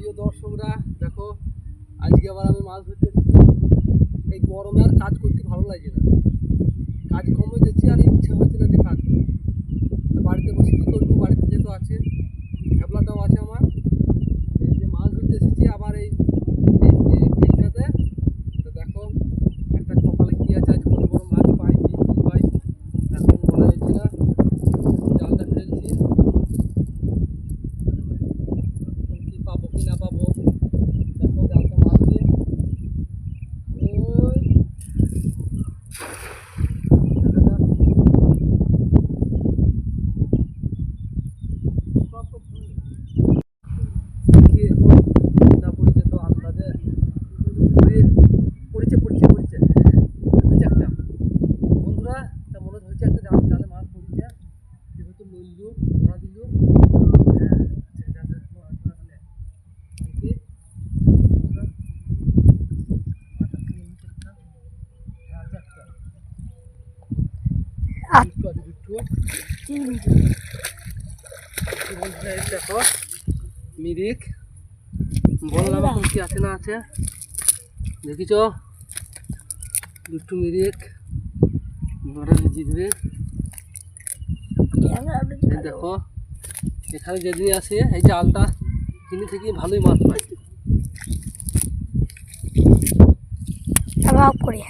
প্রিয় দর্শকরা, দেখো, আজকে আবার আমি মাছ ধরতে এই গরমে আর কাজ করতে ভালো লাগে না কাজ কমে যাচ্ছে আর ইচ্ছা হচ্ছে না যে কাজ করতে। তো বাড়িতে বসে কী করব বাড়িতে যেহেতু আছে খেপলাটাও আছে আমার এই যে মাছ ধরতে এসেছি আবার এই এই এই বিলটাতে তো দেখো একটা কপালে কী আছে আজ কত বড় মাছ পাই কি কি পাই এখন বলা যাচ্ছে না জালটা ফেলছি কি পাবো কি না পাবো দেখো জালটা মারছি ওই দেখা যাক। কি এখন না পড়েছে তো আন্দাজে পড়ে- পড়েছে পড়েছে পড়েছে পড়েছে একটা বন্ধুরা তা মনে হচ্ছে একটা জাল জালে মাছ পড়েছে যেহেতু লইলু ধরা দিলু হ্যাঁ আচ্ছা, এটা তো ধরা ধরা দিলে। দেখি বন্ধুরা, মাছ একটা নিচে একটা। হ্যাঁ, আছে একটা। দুটো আছে, দুটো। কি বলছে এই দেখো মিরিক বললাম এখন কি আছে না আছে? দেখিছ? দুটো মিরিক ধরে জিতবে। দেখো এখানে যেদিন আসে এই জালটা কিনে থেকে ভালোই মাছ পাই করি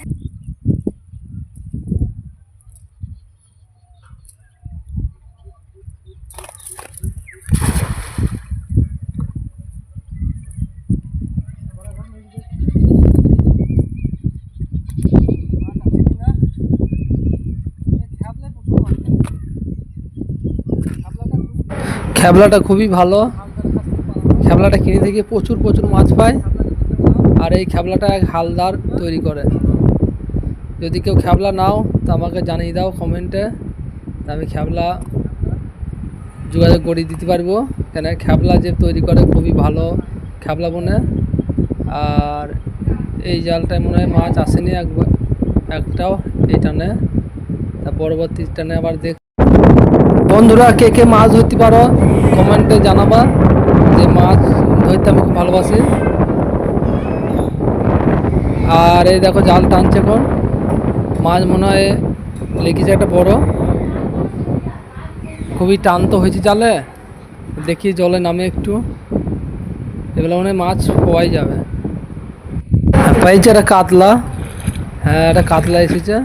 মাছ আছে কিনা এই খ্যাবলায় প্রচুর মাছ পাই। খ্যাবলাটা খুব- খ্যাবলাটা খুবই ভালো। খ্যাবলাটা কিনে থেকে প্রচুর প্রচুর মাছ পায়। আর এই খ্যাবলাটা এক হালদার তৈরি করে। যদি কেউ খ্যাবলা নাও, তো আমাকে জানিয়ে দাও কমেন্টে। আমি খ্যাবলা যোগাযোগ করে দিতে পারব। কেন খ্যাবলা যে তৈরি করে খুবই ভালো খ্যাবলা বনে। আর এই জালটায় মনে হয় মাছ আসেনি একবার, একটাও এই টানে। তা পরবর্তী টানে আবার দেখ বন্ধুরা, কে কে মাছ ধরতে পারো, কমেন্টে জানাবা যে মাছ ধরতে আমি খুব ভালোবাসি। আর এই দেখো, জাল টানছে এখন। মাছ মনে হয় লেগেছে একটা বড়। খুবই টান তো হয়েছে জালে। দেখি জলে নামে একটু। এগুলো মনে মাছ পাওয়াই যাবে। পাইছে একটা কাতলা। হ্যাঁ একটা কাতলা এসেছে।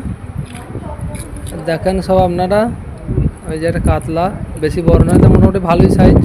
দেখেন সব আপনারা। ওই যে একটা কাতলা বেশি বড় নয় তো মোটামুটি ভালোই সাইজ